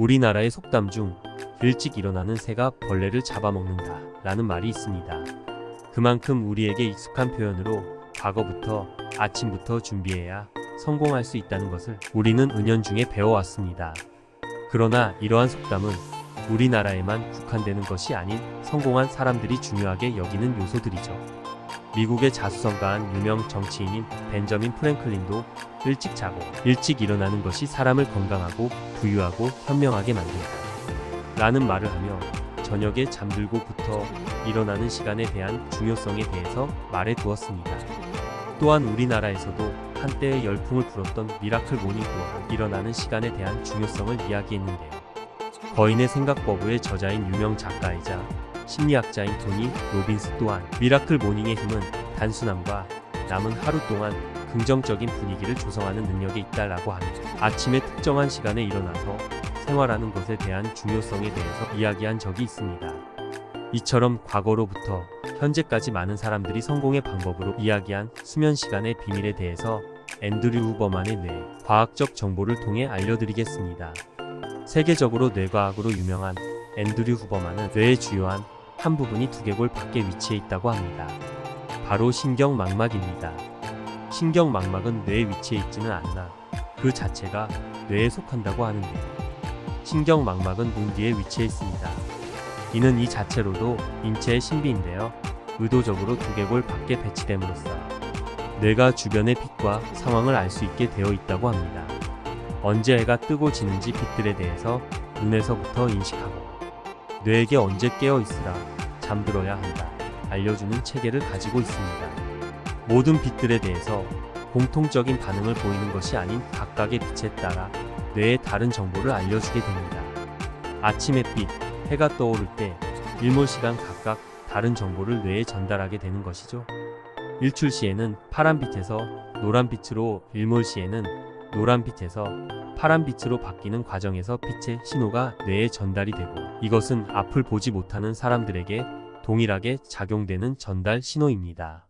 우리나라의 속담 중 일찍 일어나는 새가 벌레를 잡아먹는다 라는 말이 있습니다. 그만큼 우리에게 익숙한 표현으로 과거부터 아침부터 준비해야 성공할 수 있다는 것을 우리는 은연중에 배워왔습니다. 그러나 이러한 속담은 우리나라에만 국한되는 것이 아닌 성공한 사람들이 중요하게 여기는 요소들이죠. 미국의 자수성가한 유명 정치인인 벤저민 프랭클린도 일찍 자고 일찍 일어나는 것이 사람을 건강하고 부유하고 현명하게 만든다. 라는 말을 하며 저녁에 잠들고부터 일어나는 시간에 대한 중요성에 대해서 말해 두었습니다. 또한 우리나라에서도 한때의 열풍을 불었던 미라클 모닝 또한 일어나는 시간에 대한 중요성을 이야기했는데요. 거인의 생각버브의 저자인 유명 작가이자 심리학자인 토니 로빈스 또한 미라클 모닝의 힘은 단순함과 남은 하루 동안 긍정적인 분위기를 조성하는 능력에 있다라고 하며 아침에 특정한 시간에 일어나서 생활하는 것에 대한 중요성에 대해서 이야기한 적이 있습니다. 이처럼 과거로부터 현재까지 많은 사람들이 성공의 방법으로 이야기한 수면 시간의 비밀에 대해서 앤드류 후버만의 뇌 과학적 정보를 통해 알려드리겠습니다. 세계적으로 뇌과학으로 유명한 앤드류 후버만은 뇌의 주요한 한 부분이 두개골 밖에 위치해 있다고 합니다. 바로 신경망막입니다. 신경망막은 뇌에 위치해 있지는 않으나 그 자체가 뇌에 속한다고 하는데요. 신경망막은 눈 뒤에 위치해 있습니다. 이는 이 자체로도 인체의 신비인데요. 의도적으로 두개골 밖에 배치됨으로써 뇌가 주변의 빛과 상황을 알 수 있게 되어 있다고 합니다. 언제 해가 뜨고 지는지 빛들에 대해서 눈에서부터 인식하고 뇌에게 언제 깨어 있으라 잠들어야 한다 알려주는 체계를 가지고 있습니다. 모든 빛들에 대해서 공통적인 반응을 보이는 것이 아닌 각각의 빛에 따라 뇌에 다른 정보를 알려주게 됩니다. 아침 햇빛, 해가 떠오를 때 일몰 시간 각각 다른 정보를 뇌에 전달하게 되는 것이죠. 일출 시에는 파란 빛에서 노란 빛으로 일몰 시에는 노란빛에서 파란빛으로 바뀌는 과정에서 빛의 신호가 뇌에 전달이 되고 이것은 앞을 보지 못하는 사람들에게 동일하게 작용되는 전달 신호입니다.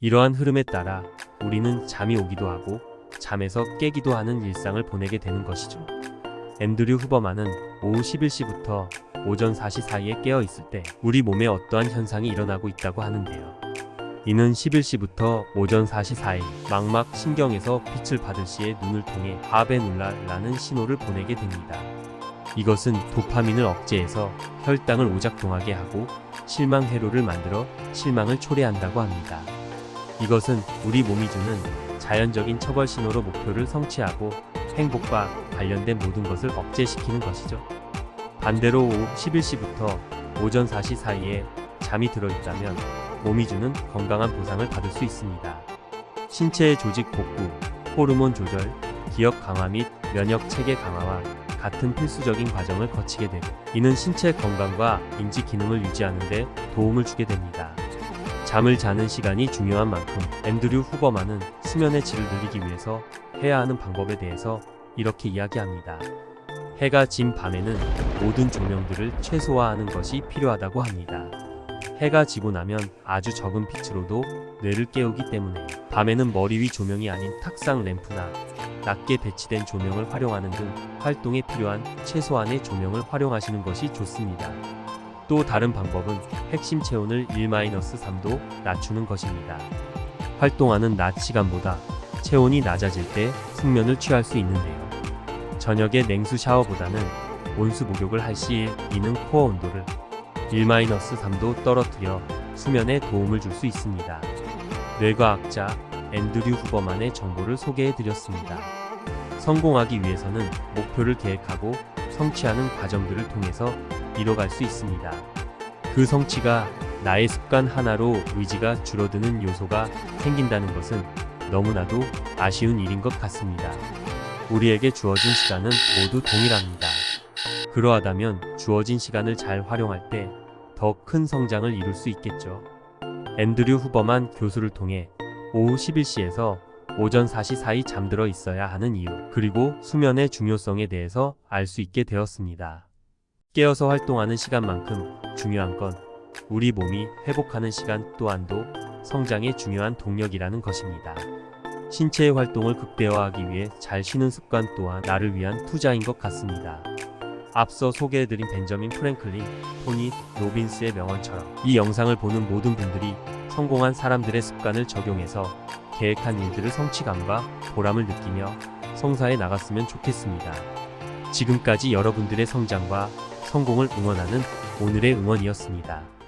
이러한 흐름에 따라 우리는 잠이 오기도 하고 잠에서 깨기도 하는 일상을 보내게 되는 것이죠. 앤드류 후버만은 오후 11시부터 오전 4시 사이에 깨어 있을 때 우리 몸에 어떠한 현상이 일어나고 있다고 하는데요. 이는 11시부터 오전 4시 사이 망막 신경에서 빛을 받을 시에 눈을 통해 밥에 눌라라는 신호를 보내게 됩니다. 이것은 도파민을 억제해서 혈당을 오작동하게 하고 실망 회로를 만들어 실망을 초래한다고 합니다. 이것은 우리 몸이 주는 자연적인 처벌 신호로 목표를 성취하고 행복과 관련된 모든 것을 억제시키는 것이죠. 반대로 오후 11시부터 오전 4시 사이에 잠이 들어있다면 몸이 주는 건강한 보상을 받을 수 있습니다. 신체의 조직 복구, 호르몬 조절, 기억 강화 및 면역 체계 강화와 같은 필수적인 과정을 거치게 되고 이는 신체 건강과 인지 기능을 유지하는 데 도움을 주게 됩니다. 잠을 자는 시간이 중요한 만큼 앤드류 후버만은 수면의 질을 늘리기 위해서 해야 하는 방법에 대해서 이렇게 이야기합니다. 해가 진 밤에는 모든 조명들을 최소화하는 것이 필요하다고 합니다. 해가 지고 나면 아주 적은 빛으로도 뇌를 깨우기 때문에 밤에는 머리 위 조명이 아닌 탁상 램프나 낮게 배치된 조명을 활용하는 등 활동에 필요한 최소한의 조명을 활용하시는 것이 좋습니다. 또 다른 방법은 핵심 체온을 1-3도 낮추는 것입니다. 활동하는 낮 시간보다 체온이 낮아질 때 숙면을 취할 수 있는데요. 저녁에 냉수 샤워보다는 온수 목욕을 할시 이는 코어 온도를 1-3도 떨어뜨려 수면에 도움을 줄 수 있습니다. 뇌과학자 앤드류 후버만의 정보를 소개해 드렸습니다. 성공하기 위해서는 목표를 계획하고 성취하는 과정들을 통해서 이뤄갈 수 있습니다. 그 성취가 나의 습관 하나로 의지가 줄어드는 요소가 생긴다는 것은 너무나도 아쉬운 일인 것 같습니다. 우리에게 주어진 시간은 모두 동일합니다. 그러하다면 주어진 시간을 잘 활용할 때 더 큰 성장을 이룰 수 있겠죠. 앤드류 후버만 교수를 통해 오후 11시에서 오전 4시 사이 잠들어 있어야 하는 이유, 그리고 수면의 중요성에 대해서 알 수 있게 되었습니다. 깨어서 활동하는 시간만큼 중요한 건 우리 몸이 회복하는 시간 또한도 성장의 중요한 동력이라는 것입니다. 신체의 활동을 극대화하기 위해 잘 쉬는 습관 또한 나를 위한 투자인 것 같습니다. 앞서 소개해드린 벤저민 프랭클린, 토니 로빈스의 명언처럼 이 영상을 보는 모든 분들이 성공한 사람들의 습관을 적용해서 계획한 일들을 성취감과 보람을 느끼며 성사해 나갔으면 좋겠습니다. 지금까지 여러분들의 성장과 성공을 응원하는 오늘의 응원이었습니다.